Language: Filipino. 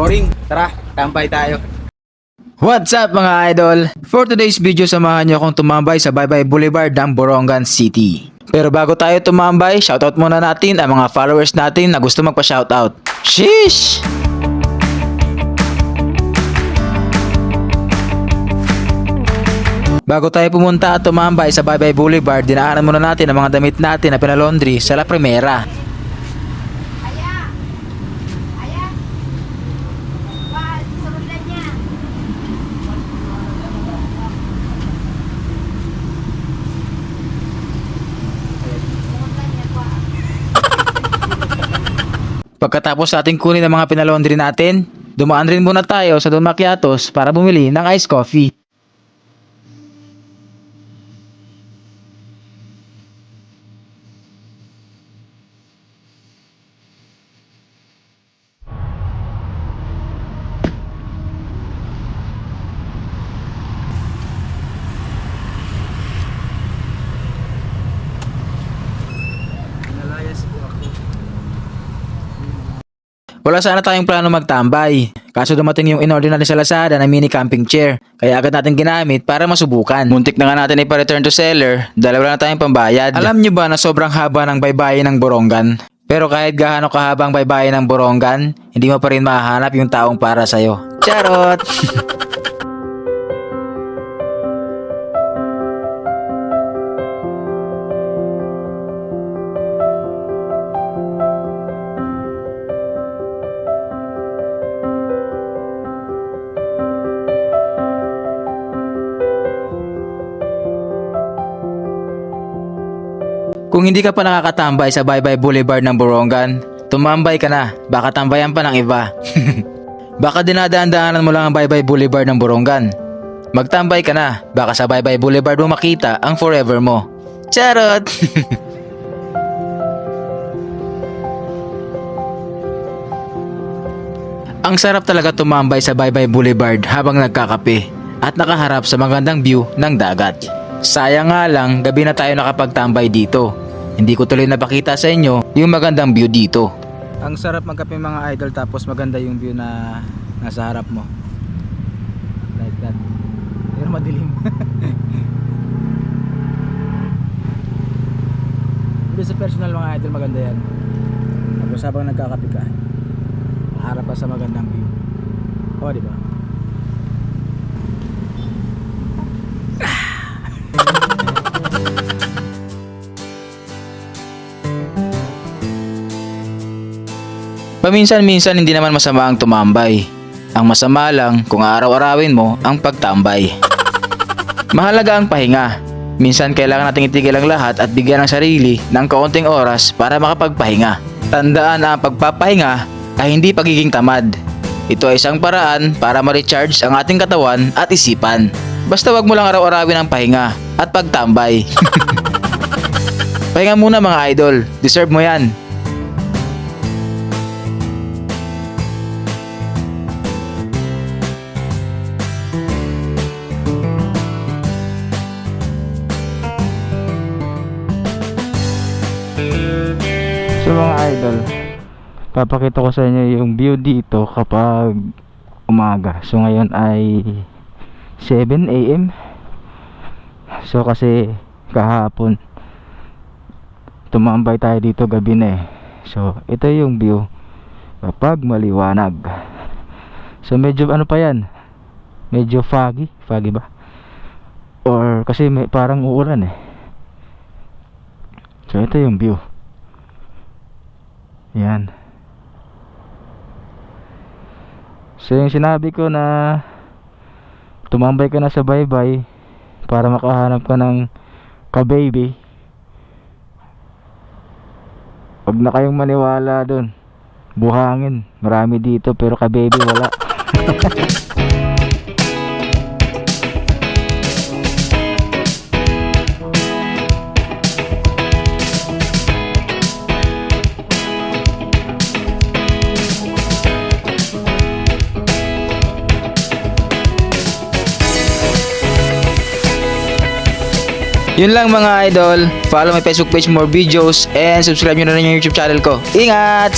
Boring. Tara, tambay tayo. What's up mga idol? For today's video, samahan niyo akong tumambay sa Baybay Boulevard ng Borongan City. Pero bago tayo tumambay, shoutout muna natin ang mga followers natin na gusto magpa-shoutout. Sheesh! Bago tayo pumunta at tumambay sa Baybay Boulevard, dinaanan muna natin ang mga damit natin na pinalondry sa La Primera. Pagkatapos natin kunin ang mga pinalondry natin, dumaan rin muna tayo sa Don Macchiatos para bumili ng iced coffee. Wala sana tayong plano magtambay. Kaso dumating yung in-order natin sa Lazada na mini camping chair. Kaya agad natin ginamit para masubukan. Muntik na nga natin ipa-return to seller. Dalawa na tayong pambayad. Alam nyo ba na sobrang haba ng baybayin ng Borongan? Pero kahit gaano kahabang baybayin ng Borongan, hindi mo pa rin mahanap yung taong para sa'yo. Charot! Kung hindi ka pa nakakatambay sa Baybay Boulevard ng Borongan, tumambay ka na, baka tambayan pa ng iba. baka dinadaan-daanan mo lang ang Baybay Boulevard ng Borongan. Magtambay ka na, baka sa Baybay Boulevard mo makita ang forever mo. Charot! ang sarap talaga tumambay sa Baybay Boulevard habang nagkakape at nakaharap sa magandang view ng dagat. Sayang nga lang, gabi na tayo nakapagtambay dito. Hindi ko tuloy napakita sa inyo yung magandang view dito. Ang sarap magkape mga idol tapos maganda yung view na nasa harap mo. Like that. Pero madilim. Hindi sa personal mga idol maganda yan. Tapos habang nagkakape ka, harap ka sa magandang view. O, di ba? Paminsan-minsan hindi naman masama ang tumambay. Ang masama lang kung araw-arawin mo ang pagtambay. Mahalaga ang pahinga. Minsan kailangan nating itigil ang lahat at bigyan ng sarili ng kaunting oras para makapagpahinga. Tandaan na ang pagpapahinga ay hindi pagiging tamad. Ito ay isang paraan para ma-recharge ang ating katawan at isipan. Basta wag mo lang araw-arawin ang pahinga at pagtambay. Pahinga muna mga idol, deserve mo yan. So mga idol, papakita ko sa inyo yung view dito kapag umaga. So ngayon ay 7 AM. So kasi kahapon tumambay tayo dito gabi na eh. So ito yung view kapag maliwanag. So medyo ano pa yan? Medyo foggy, foggy ba? Or kasi may parang uulan eh. So ito yung view. Yan. So yung sinabi ko na tumambay ka na sa baybay para makahanap ka ng ka-baby. Huwag na kayong maniwala dun. Buhangin. Marami dito pero ka-baby wala. Yun lang mga idol. Follow my Facebook page for more videos and subscribe nyo na rin yung YouTube channel ko. Ingat!